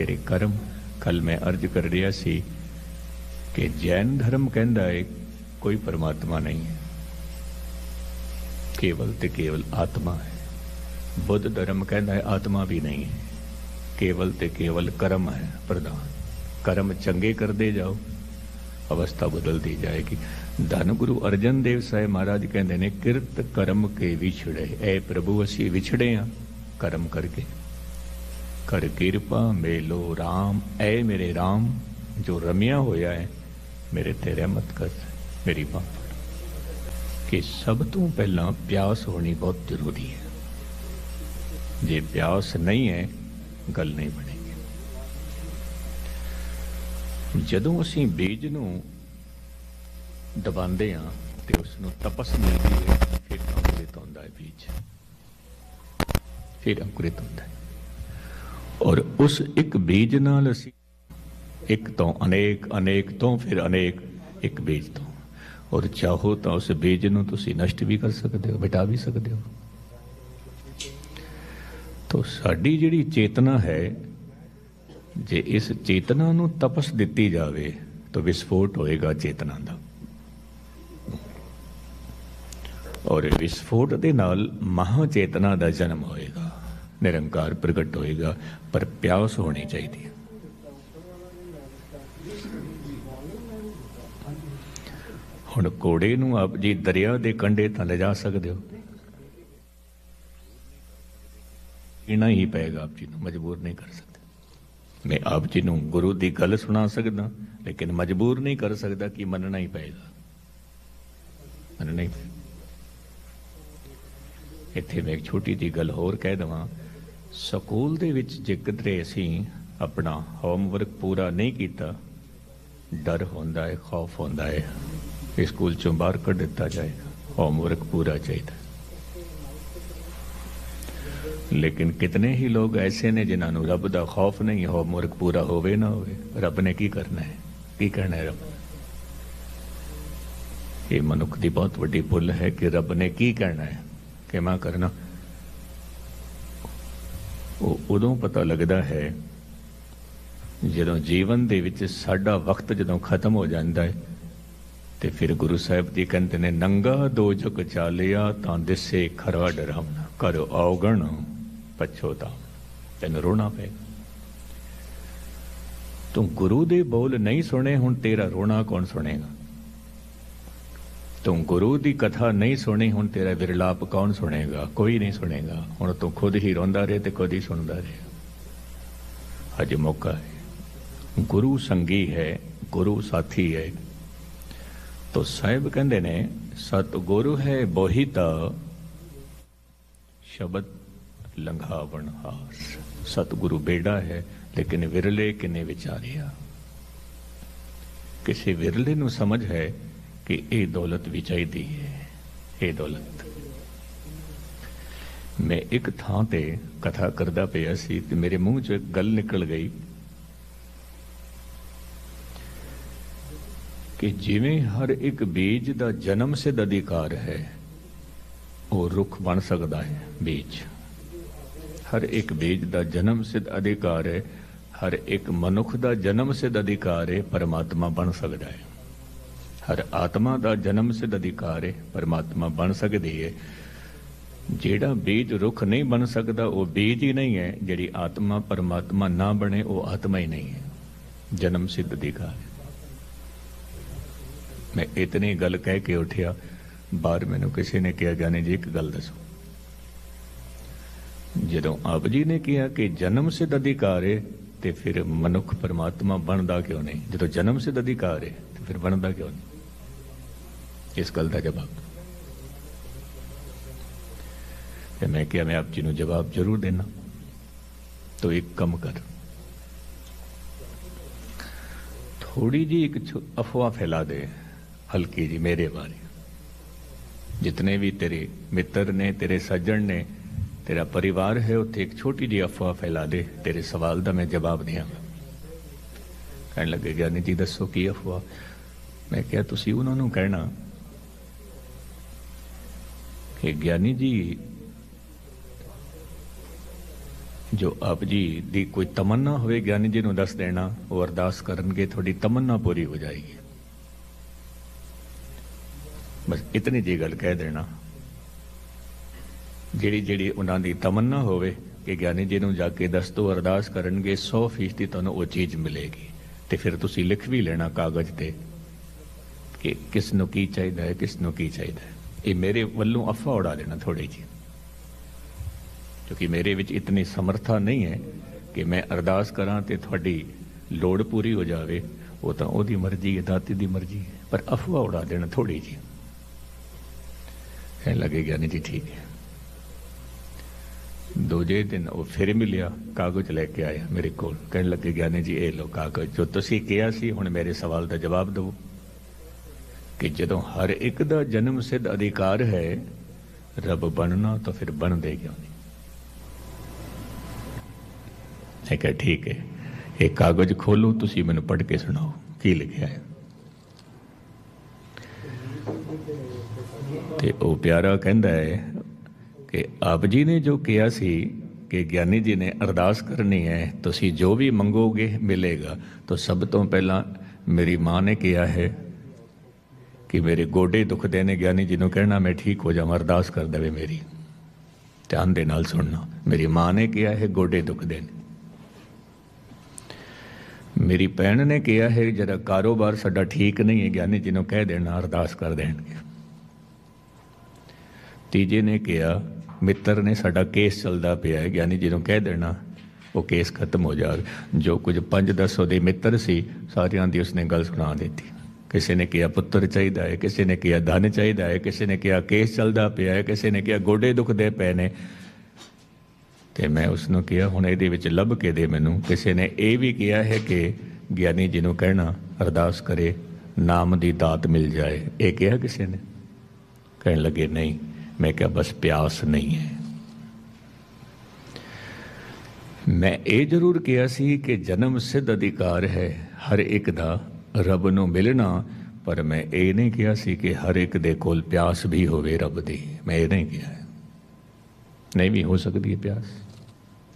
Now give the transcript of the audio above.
ਤੇਰੇ ਕਰਮ ਕੱਲ ਮੈਂ ਅਰਜ ਕਰ ਰਿਹਾ ਸੀ ਕਿ ਜੈਨ ਧਰਮ ਕਹਿੰਦਾ ਹੈ ਕੋਈ ਪਰਮਾਤਮਾ ਨਹੀਂ ਹੈ। ਕੇਵਲ ਤੇ ਕੇਵਲ ਆਤਮਾ ਹੈ। ਬੁੱਧ ਧਰਮ ਕਹਿੰਦਾ ਹੈ ਆਤਮਾ ਵੀ ਨਹੀਂ ਹੈ। ਕੇਵਲ ਤੇ ਕੇਵਲ ਕਰਮ ਹੈ ਪ੍ਰਧਾਨ। ਕਰਮ ਚੰਗੇ ਕਰਦੇ ਜਾਓ, ਅਵਸਥਾ ਬਦਲਦੀ ਜਾਏਗੀ। ਧੰਨ ਗੁਰੂ ਅਰਜਨ ਦੇਵ ਸਾਹਿਬ ਮਹਾਰਾਜ ਕਹਿੰਦੇ ਨੇ, ਕਿਰਤ ਕਰਮ ਕੇ ਵਿਛੜੇ। ਐ ਪ੍ਰਭੂ, ਅਸੀਂ ਵਿਛੜੇ ਆ ਕਰਮ ਕਰਕੇ। ਕਰ ਕਿਰਪਾ ਮੇਲੋ RAM ਐ ਮੇਰੇ RAM ਜੋ ਰਮਿਆ ਹੋਇਆ ਹੈ, ਮੇਰੇ ਤੇ ਰਹਿਮਤ ਕਰ, ਮੇਰੀ ਬਾਤ ਕਿ ਸਭ ਤੋਂ ਪਹਿਲਾਂ ਪਿਆਸ ਹੋਣੀ ਬਹੁਤ ਜ਼ਰੂਰੀ ਹੈ। ਜੇ ਪਿਆਸ ਨਹੀਂ ਹੈ, ਗੱਲ ਨਹੀਂ ਬਣੇਗੀ। ਜਦੋਂ ਅਸੀਂ ਬੀਜ ਨੂੰ ਦਬਾਉਂਦੇ ਆ ਤੇ ਉਸ ਨੂੰ ਤਪਸ ਮਿਲਦੀ ਹੈ, ਫਿਰ ਅੰਕੁਰਿਤ ਹੁੰਦਾ ਹੈ ਬੀਜ। ਫਿਰ ਅੰਕੁਰਿਤ ਹੁੰਦਾ ਹੈ। ਔਰ ਉਸ ਇੱਕ ਬੀਜ ਨਾਲ ਅਸੀਂ ਇੱਕ ਤੋਂ ਅਨੇਕ ਅਨੇਕ ਤੋਂ ਫਿਰ ਅਨੇਕ ਇੱਕ ਬੀਜ ਤੋਂ। ਔਰ ਚਾਹੋ ਤਾਂ ਉਸ ਬੀਜ ਨੂੰ ਤੁਸੀਂ ਨਸ਼ਟ ਵੀ ਕਰ ਸਕਦੇ ਹੋ, ਮਿਟਾ ਵੀ ਸਕਦੇ ਹੋ। ਤੋ ਸਾਡੀ ਜਿਹੜੀ ਚੇਤਨਾ ਹੈ, ਜੇ ਇਸ ਚੇਤਨਾ ਨੂੰ ਤਪਸ ਦਿੱਤੀ ਜਾਵੇ, ਤਾਂ ਵਿਸਫੋਟ ਹੋਏਗਾ ਚੇਤਨਾ ਦਾ। ਔਰ ਵਿਸਫੋਟ ਦੇ ਨਾਲ ਮਹਾ ਚੇਤਨਾ ਦਾ ਜਨਮ ਹੋਏਗਾ। ਨਿਰੰਕਾਰ ਪ੍ਰਗਟ ਹੋਏਗਾ, ਪਰ ਪਿਆਸ ਹੋਣੀ ਚਾਹੀਦੀ ਹੈ। ਹੁਣ ਕੋੜੇ ਨੂੰ ਆਪ ਜੀ ਦਰਿਆ ਦੇ ਕੰਢੇ ਤਾਂ ਲਿਜਾ ਸਕਦੇ ਹੋ। ਇਨਾ ਹੀ ਪਏਗਾ ਆਪ ਜੀ ਨੂੰ, ਮਜਬੂਰ ਨਹੀਂ ਕਰ ਸਕਦੇ। ਮੈਂ ਆਪ ਜੀ ਨੂੰ ਗੁਰੂ ਦੀ ਗੱਲ ਸੁਣਾ ਸਕਦਾ, ਲੇਕਿਨ ਮਜਬੂਰ ਨਹੀਂ ਕਰ ਸਕਦਾ ਕਿ ਮੰਨਣਾ ਹੀ ਪਏਗਾ। ਮੰਨਣਾ ਹੀ ਪਏਗਾ। ਇੱਥੇ ਮੈਂ ਇੱਕ ਛੋਟੀ ਜਿਹੀ ਗੱਲ ਹੋਰ ਕਹਿ ਦਵਾਂ ਸਕੂਲ ਦੇ ਵਿੱਚ ਜੇਕਰ ਅਸੀਂ ਆਪਣਾ ਹੋਮਵਰਕ ਪੂਰਾ ਨਹੀਂ ਕੀਤਾ। ਡਰ ਹੁੰਦਾ ਹੈ, ਖੌਫ ਹੁੰਦਾ ਹੈ ਕਿ ਸਕੂਲ ਚੋਂ ਬਾਹਰ ਕੱਢ ਦਿੱਤਾ ਜਾਏਗਾ ਹੋਮਵਰਕ ਪੂਰਾ ਚਾਹੀਦਾ। ਲੇਕਿਨ ਕਿਤਨੇ ਹੀ ਲੋਕ ਐਸੇ ਨੇ ਜਿਨ੍ਹਾਂ ਨੂੰ ਰੱਬ ਦਾ ਖੌਫ ਨਹੀਂ ਹੋਮਵਰਕ ਪੂਰਾ ਹੋਵੇ ਨਾ ਹੋਵੇ। ਰੱਬ ਨੇ ਕੀ ਕਰਨਾ ਹੈ? ਕੀ ਕਰਨਾ ਹੈ ਰੱਬ? ਇਹ ਮਨੁੱਖ ਦੀ ਬਹੁਤ ਵੱਡੀ ਭੁੱਲ ਹੈ ਕਿ ਰੱਬ ਨੇ ਕੀ ਕਰਨਾ ਹੈ? ਕਿਵੇਂ ਕਰਨਾ? ਉਦੋਂ ਪਤਾ ਲੱਗਦਾ ਹੈ ਜਦੋਂ ਜੀਵਨ ਦੇ ਵਿੱਚ ਸਾਡਾ ਵਕਤ ਜਦੋਂ ਖਤਮ ਹੋ ਜਾਂਦਾ ਹੈ ਤੇ ਫਿਰ ਗੁਰੂ ਸਾਹਿਬ ਜੀ ਕਹਿੰਦੇ ਨੇ, ਨੰਗਾ ਦੋ ਜਗ ਚਾਲਿਆ ਤਾਂ ਦਿਸੇ ਖਰਵਾ ਡਰਾਵਣਾ ਕਰੋ ਔਗਣ ਪਛੋਤਾ ਤੈਨੂੰ ਰੋਣਾ ਪਏਗਾ। ਤੂੰ ਗੁਰੂ ਦੇ ਬੋਲ ਨਹੀਂ ਸੁਣੇ, ਹੁਣ ਤੇਰਾ ਰੋਣਾ ਕੌਣ ਸੁਣੇਗਾ? ਤੂੰ ਗੁਰੂ ਦੀ ਕਥਾ ਨਹੀਂ ਸੁਣੀ ਹੁਣ ਤੇਰਾ ਵਿਰਲਾਪ ਕੌਣ ਸੁਣੇਗਾ ਕੋਈ ਨਹੀਂ ਸੁਣੇਗਾ ਹੁਣ ਤੂੰ ਖੁਦ ਹੀ ਰੋਂਦਾ ਰਹੇ ਤੇ ਖੁਦ ਹੀ ਸੁਣਦਾ ਰਹੇ ਅਜੇ ਮੌਕਾ ਹੈ ਗੁਰੂ ਸੰਗੀ ਹੈ ਗੁਰੂ ਸਾਥੀ ਹੈ ਤੋ ਸਾਹਿਬ ਕਹਿੰਦੇ ਨੇ ਸਤ ਗੁਰੂ ਹੈ ਬੋਹਿਤਾ ਸ਼ਬਦ ਲੰਘਾਵਣ ਹਾਸ ਸਤਿਗੁਰੂ ਬੇੜਾ ਹੈ ਲੇਕਿਨ ਵਿਰਲੇ ਕਿਨੇ ਵਿਚਾਰਿਆ ਕਿਸੇ ਵਿਰਲੇ ਨੂੰ ਸਮਝ ਹੈ ਕਿ ਇਹ ਦੌਲਤ ਵੀ ਚਾਹੀਦੀ ਹੈ, ਇਹ ਦੌਲਤ। ਮੈਂ ਇੱਕ ਥਾਂ ਤੇ ਕਥਾ ਕਰਦਾ ਪਿਆ ਸੀ ਤੇ ਮੇਰੇ ਮੂੰਹ 'ਚ ਇੱਕ ਗੱਲ ਨਿਕਲ ਗਈ ਕਿ ਜਿਵੇਂ ਹਰ ਇੱਕ ਬੀਜ ਦਾ ਜਨਮ ਸਿੱਧ ਅਧਿਕਾਰ ਹੈ, ਉਹ ਰੁੱਖ ਬਣ ਸਕਦਾ ਹੈ ਬੀਜ। ਹਰ ਇੱਕ ਬੀਜ ਦਾ ਜਨਮ ਸਿੱਧ ਅਧਿਕਾਰ ਹੈ, ਹਰ ਇੱਕ ਮਨੁੱਖ ਦਾ ਜਨਮ ਸਿੱਧ ਅਧਿਕਾਰ ਹੈ, ਪਰਮਾਤਮਾ ਬਣ ਸਕਦਾ ਹੈ। ਹਰ ਆਤਮਾ ਦਾ ਜਨਮ ਸਿੱਧ ਅਧਿਕਾਰ ਹੈ ਪਰਮਾਤਮਾ ਬਣ ਸਕਦੀ ਹੈ ਜਿਹੜਾ ਬੀਜ ਰੁੱਖ ਨਹੀਂ ਬਣ ਸਕਦਾ, ਉਹ ਬੀਜ ਹੀ ਨਹੀਂ ਹੈ। ਜਿਹੜੀ ਆਤਮਾ ਪਰਮਾਤਮਾ ਨਾ ਬਣੇ, ਉਹ ਆਤਮਾ ਹੀ ਨਹੀਂ ਹੈ। ਜਨਮ ਸਿੱਧ ਅਧਿਕਾਰ ਮੈਂ ਇਤਨੀ ਗੱਲ ਕਹਿ ਕੇ ਉਠਿਆ ਬਾਹਰ ਮੈਨੂੰ ਕਿਸੇ ਨੇ ਕਿਹਾ ਜਾਨੇ ਜੀ, ਇੱਕ ਗੱਲ ਦੱਸੋ। ਜਦੋਂ ਆਪ ਜੀ ਨੇ ਕਿਹਾ ਕਿ ਜਨਮ ਸਿੱਧ ਅਧਿਕਾਰ ਹੈ ਤੇ ਫਿਰ ਮਨੁੱਖ ਪਰਮਾਤਮਾ ਬਣਦਾ ਕਿਉਂ ਨਹੀਂ? ਜਦੋਂ ਜਨਮ ਸਿੱਧ ਅਧਿਕਾਰ ਹੈ ਤੇ ਫਿਰ ਬਣਦਾ ਕਿਉਂ ਨਹੀਂ? ਇਸ ਗੱਲ ਦਾ ਜਵਾਬ। ਤੇ ਮੈਂ ਕਿਹਾ, ਮੈਂ ਆਪ ਜੀ ਨੂੰ ਜਵਾਬ ਜ਼ਰੂਰ ਦੇਣਾ ਤੋ ਇੱਕ ਕੰਮ ਕਰ। ਥੋੜੀ ਜੀ ਇੱਕ ਅਫਵਾਹ ਫੈਲਾ ਦੇ, ਹਲਕੀ ਜੀ ਮੇਰੇ ਬਾਰੇ। ਜਿਤਨੇ ਵੀ ਤੇਰੇ ਮਿੱਤਰ ਨੇ, ਤੇਰੇ ਸੱਜਣ ਨੇ, ਤੇਰਾ ਪਰਿਵਾਰ ਹੈ, ਉੱਥੇ ਇੱਕ ਛੋਟੀ ਜਿਹੀ ਅਫਵਾਹ ਫੈਲਾ ਦੇ। ਤੇਰੇ ਸਵਾਲ ਦਾ ਮੈਂ ਜਵਾਬ ਦਿਆਂਗਾ ਕਹਿਣ ਲੱਗੇ, ਗਿਆਨੀ ਜੀ, ਦੱਸੋ ਕੀ ਅਫਵਾਹ? ਮੈਂ ਕਿਹਾ, ਤੁਸੀਂ ਉਹਨਾਂ ਨੂੰ ਕਹਿਣਾ ਕਿ ਗਿਆਨੀ ਜੀ ਜੋ ਆਪ ਜੀ ਦੀ ਕੋਈ ਤਮੰਨਾ ਹੋਵੇ, ਗਿਆਨੀ ਜੀ ਨੂੰ ਦੱਸ ਦੇਣਾ, ਉਹ ਅਰਦਾਸ ਕਰਨਗੇ, ਤੁਹਾਡੀ ਤਮੰਨਾ ਪੂਰੀ ਹੋ ਜਾਏਗੀ। ਬਸ ਇਤਨੀ ਜੀ ਗੱਲ ਕਹਿ ਦੇਣਾ। ਜਿਹੜੀ ਜਿਹੜੀ ਉਹਨਾਂ ਦੀ ਤਮੰਨਾ ਹੋਵੇ, ਕਿ ਗਿਆਨੀ ਜੀ ਨੂੰ ਜਾ ਕੇ ਦੱਸ ਦੋ, ਅਰਦਾਸ ਕਰਨਗੇ 100% ਤੁਹਾਨੂੰ ਉਹ ਚੀਜ਼ ਮਿਲੇਗੀ। ਤੇ ਫਿਰ ਤੁਸੀਂ ਲਿਖ ਵੀ ਲੈਣਾ ਕਾਗਜ਼ ਤੇ, ਕਿ ਕਿਸ ਨੂੰ ਕੀ ਚਾਹੀਦਾ ਹੈ ਕਿਸ ਨੂੰ ਕੀ ਚਾਹੀਦਾ ਹੈ। ਇਹ ਮੇਰੇ ਵੱਲੋਂ ਅਫਵਾਹ ਉਡਾ ਦੇਣਾ ਥੋੜੀ ਜੀ ਕਿਉਂਕਿ ਮੇਰੇ ਵਿੱਚ ਇਤਨੀ ਸਮਰੱਥਾ ਨਹੀਂ ਹੈ ਕਿ ਮੈਂ ਅਰਦਾਸ ਕਰਾਂ ਤੇ ਤੁਹਾਡੀ ਲੋੜ ਪੂਰੀ ਹੋ ਜਾਵੇ, ਉਹ ਤਾਂ ਉਹਦੀ ਮਰਜ਼ੀ ਹੈ, ਦਾਤੀ ਦੀ ਮਰਜ਼ੀ ਹੈ। ਪਰ ਅਫਵਾਹ ਉਡਾ ਦੇਣਾ ਥੋੜੀ ਜੀ ਇਹ ਲੱਗੇਗਾ ਨਹੀਂ ਜੀ, ਠੀਕ ਹੈ। ਦੂਜੇ ਦਿਨ ਉਹ ਫਿਰ ਮਿਲਿਆ, ਕਾਗਜ਼ ਲੈ ਕੇ ਆਇਆ ਮੇਰੇ ਕੋਲ। ਕਹਿਣ ਲੱਗੇ, ਗਿਆਨੀ ਜੀ, ਇਹ ਲੋ ਕਾਗਜ਼। ਜੋ ਤੁਸੀਂ ਕਿਹਾ ਸੀ, ਹੁਣ ਮੇਰੇ ਸਵਾਲ ਦਾ ਜਵਾਬ ਦਿਓ। ਕਿ ਜਦੋਂ ਹਰ ਇੱਕ ਦਾ ਜਨਮ ਸਿੱਧ ਅਧਿਕਾਰ ਹੈ, ਰੱਬ ਬਣਨਾ ਤਾਂ ਫਿਰ ਬਣਦੇ ਕਿਉਂ ਨਹੀਂ? ਮੈਂ ਕਿਹਾ, ਠੀਕ ਹੈ, ਇਹ ਕਾਗਜ਼ ਖੋਲੋ, ਤੁਸੀਂ ਮੈਨੂੰ ਪੜ੍ਹ ਕੇ ਸੁਣਾਓ, ਕੀ ਲਿਖਿਆ ਹੈ? ਤੇ ਉਹ ਪਿਆਰਾ ਕਹਿੰਦਾ ਹੈ ਕਿ ਆਪ ਜੀ ਨੇ ਜੋ ਕਿਹਾ ਸੀ ਕਿ ਗਿਆਨੀ ਜੀ ਨੇ ਅਰਦਾਸ ਕਰਨੀ ਹੈ, ਤੁਸੀਂ ਜੋ ਵੀ ਮੰਗੋਗੇ, ਮਿਲੇਗਾ। ਤਾਂ ਸਭ ਤੋਂ ਪਹਿਲਾਂ ਮੇਰੀ ਮਾਂ ਨੇ ਕਿਹਾ ਹੈ ਕਿ ਮੇਰੇ ਗੋਡੇ ਦੁਖਦੇ ਨੇ ਗਿਆਨੀ ਜੀ ਨੂੰ ਕਹਿਣਾ, ਮੈਂ ਠੀਕ ਹੋ ਜਾਵਾਂ, ਅਰਦਾਸ ਕਰ ਦੇਵੇ ਮੇਰੀ। ਧਿਆਨ ਦੇ ਨਾਲ ਸੁਣਨਾ। ਮੇਰੀ ਮਾਂ ਨੇ ਕਿਹਾ ਹੈ ਗੋਡੇ ਦੁਖਦੇ ਨੇ ਮੇਰੀ ਭੈਣ ਨੇ ਕਿਹਾ ਹੈ ਜਰਾ ਕਾਰੋਬਾਰ ਸਾਡਾ ਠੀਕ ਨਹੀਂ ਹੈ, ਗਿਆਨੀ ਜੀ ਨੂੰ ਕਹਿ ਦੇਣਾ, ਅਰਦਾਸ ਕਰ ਦੇਣਗੇ। ਤੀਜੇ ਨੇ ਕਿਹਾ, ਮਿੱਤਰ ਨੇ ਸਾਡਾ ਕੇਸ ਚੱਲਦਾ ਪਿਆ ਹੈ, ਗਿਆਨੀ ਜੀ ਨੂੰ ਕਹਿ ਦੇਣਾ, ਉਹ ਕੇਸ ਖਤਮ ਹੋ ਜਾਵੇ। ਜੋ ਕੁਝ 5-10 ਦੇ ਮਿੱਤਰ ਸੀ, ਸਾਰਿਆਂ ਦੀ ਉਸਨੇ ਗੱਲ ਸੁਣਾ ਦਿੱਤੀ। ਕਿਸੇ ਨੇ ਕਿਹਾ ਪੁੱਤਰ ਚਾਹੀਦਾ ਹੈ, ਕਿਸੇ ਨੇ ਕਿਹਾ ਧਨ ਚਾਹੀਦਾ ਹੈ, ਕਿਸੇ ਨੇ ਕਿਹਾ ਕੇਸ ਚੱਲਦਾ ਪਿਆ ਹੈ, ਕਿਸੇ ਨੇ ਕਿਹਾ ਗੋਡੇ ਦੁਖਦੇ ਪਏ ਨੇ। ਤੇ ਮੈਂ ਉਸ ਨੂੰ ਕਿਹਾ, ਹੁਣ ਇਹਦੇ ਵਿੱਚ ਲੱਭ ਕੇ ਦੇ ਮੈਨੂੰ। ਕਿਸੇ ਨੇ ਇਹ ਵੀ ਕਿਹਾ ਹੈ ਕਿ ਗਿਆਨੀ ਜੀ ਨੂੰ ਕਹਿਣਾ, ਅਰਦਾਸ ਕਰੇ, ਨਾਮ ਦੀ ਦਾਤ ਮਿਲ ਜਾਏ। ਇਹ ਕਿਹਾ ਕਿਸੇ ਨੇ? ਕਹਿਣ ਲੱਗੇ, ਨਹੀਂ। ਮੈਂ ਕਿਹਾ, ਬਸ ਪਿਆਸ ਨਹੀਂ ਹੈ। ਮੈਂ ਇਹ ਜ਼ਰੂਰ ਕਿਹਾ ਸੀ ਕਿ ਜਨਮ ਸਿੱਧ ਅਧਿਕਾਰ ਹੈ, ਹਰ ਇੱਕ ਦਾ ਰੱਬ ਨੂੰ ਮਿਲਣਾ, ਪਰ ਮੈਂ ਇਹ ਨਹੀਂ ਕਿਹਾ ਸੀ ਕਿ ਹਰ ਇੱਕ ਦੇ ਕੋਲ ਪਿਆਸ ਵੀ ਹੋਵੇ ਰੱਬ ਦੀ। ਮੈਂ ਇਹ ਨਹੀਂ ਕਿਹਾ। ਨਹੀਂ ਵੀ ਹੋ ਸਕਦੀ ਹੈ ਪਿਆਸ।